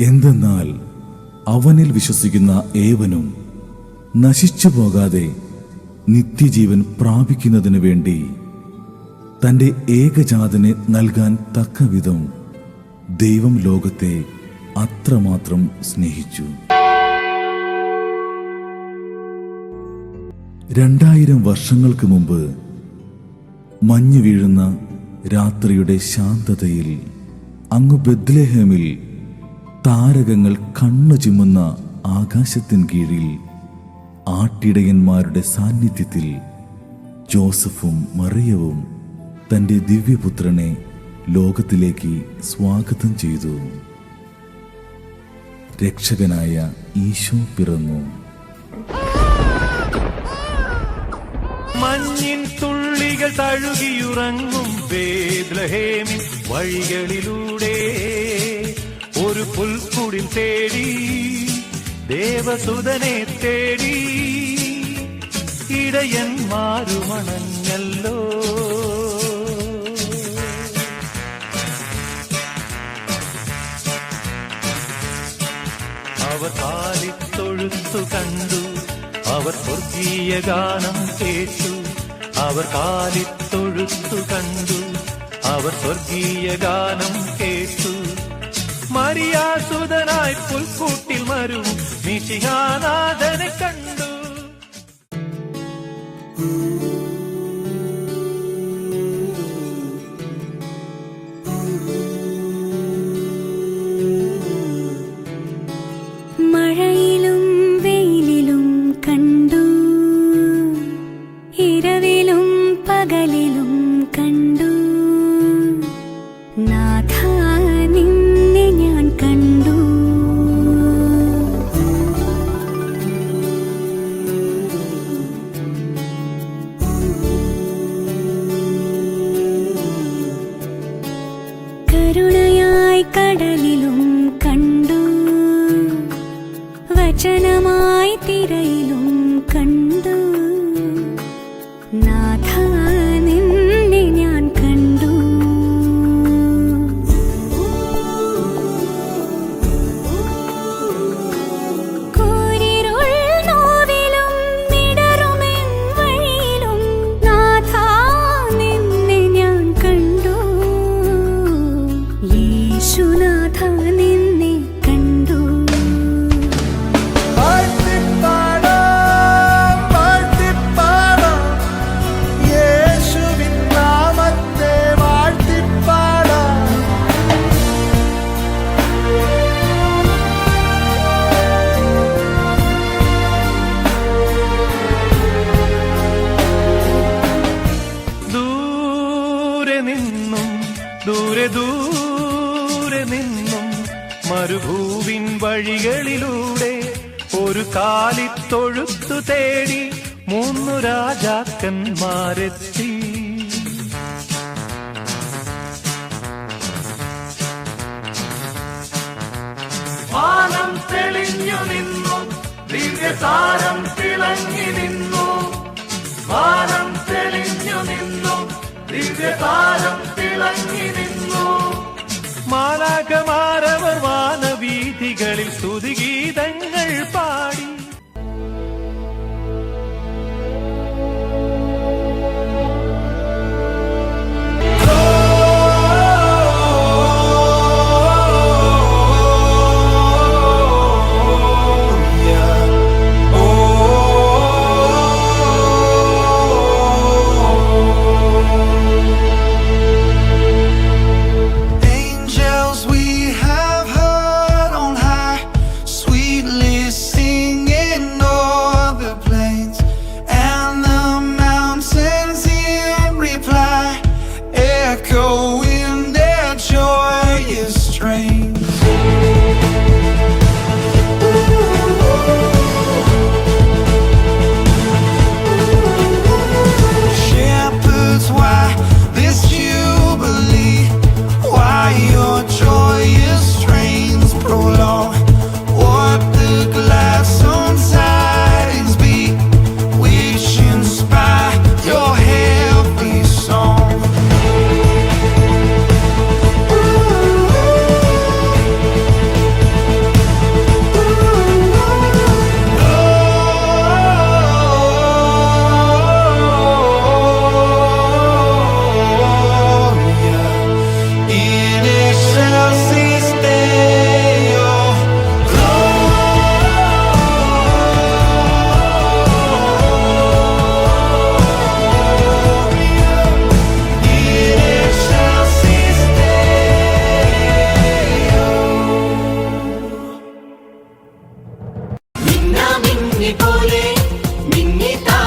എന്തെന്നാൽ അവനിൽ വിശ്വസിക്കുന്ന ഏവനും നശിച്ചു പോകാതെ നിത്യജീവൻ പ്രാപിക്കുന്നതിനു വേണ്ടി തന്റെ ഏകജാതനെ നൽകാൻ തക്കവിധം ദൈവം ലോകത്തെ അത്രമാത്രം സ്നേഹിച്ചു. രണ്ടായിരം വർഷങ്ങൾക്ക് മുമ്പ് മഞ്ഞു വീഴുന്ന രാത്രിയുടെ ശാന്തതയിൽ അങ്ങ് ബദ്ലേഹമിൽ താരകങ്ങൾ കണ്ണു ചിമ്മുന്ന ആകാശത്തിൻ കീഴിൽ ആട്ടിടയന്മാരുടെ സാന്നിധ്യത്തിൽ ജോസഫും മറിയവും തന്റെ ദിവ്യപുത്രനെ ലോകത്തിലേക്ക് സ്വാഗതം ചെയ്തു. രക്ഷകനായ ഈശോ പിറന്നു. മഞ്ഞിൻ തുള്ളികൾ തഴുകിയുറങ്ങും വഴികളിലൂടെ. ഒരു പുൽക്കുടിൽ തേടി ദേവസുതനെ തേടി ഇടയന്മാരുമണഞ്ഞല്ലോ അവർ കാലിത്തൊഴുത്തു കണ്ടു അവർ സ്വർഗീയ ഗാനം കേട്ടു അവർ കാലിത്തൊഴുത്തു കണ്ടു അവർ സ്വർഗീയ ഗാനം കേട്ടു. മരിയാസുതനായി പുൽക്കൂട്ടിൽ മരു നിശിഹാനാഥനെ കണ്ടു. കടലിലും കണ്ടു. വചനമായി തിരയിലും കണ്ടു. നാഥ നിന്നും മരുഭൂവിൻ വഴികളിലൂടെ ഒരു കാലിത്തൊഴുത്തു തേടി മൂന്നു രാജാക്കന്മാരെത്തി. വാനം തെളിഞ്ഞു നിന്നു ദിവ്യസാരം തിളങ്ങി നിന്നു. വാനം തെളിഞ്ഞു നിന്നു ദിവ്യസാരം തിളങ്ങി നിന്നു. மாறாக மாறவர் வான வீதிகளில் சுதுகி 比你大